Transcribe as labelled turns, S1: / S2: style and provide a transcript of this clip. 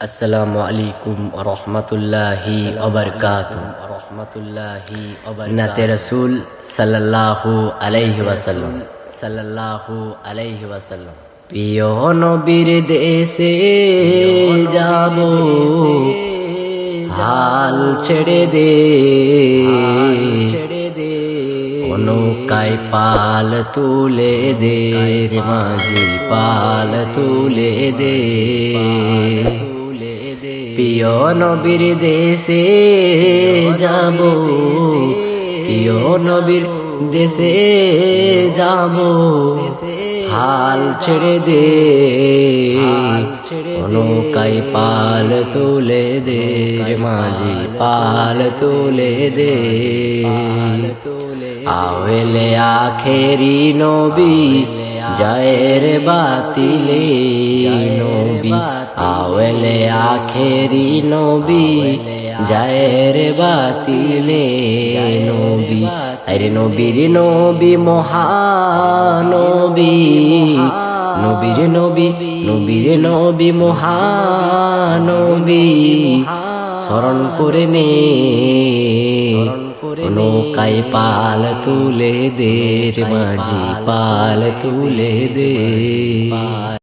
S1: আসসালামু আলাইকুম রহমতুল্লাহি অবরকাত রহমতুল্লাহি নাতে রসুল সাল্লাল্লাহু আলাইহি ওয়াসাল্লাম। সাল্লাল্লাহু আলাইহি ওয়াসাল্লাম। প্রিয় নবীর দেশে যাব। হাল ছেড়ে দে। ছেড়ে দে নৌকায় পাল তুলে দে। রে মাঝি পাল তুলে দে। প্রিয় নবীর দেশে যাব, প্রিয় নবীর দেশে যাব। হাল ছেড়ে দে, নৌকায় পাল তুলে দে, মাঝি পাল তুলে দে। আওয়েলে আখেরি নবী, জয়ের বাতিলে আখেরি নবী, জয়ের বাতিলে নবী। আরে নবীর নবী, মহানবী। নবীর নবী নবীর নবী, মহানবী। স্মরণ করে নে, নৌকায় পাল তুলে দে, মাঝি পাল তুলে দে।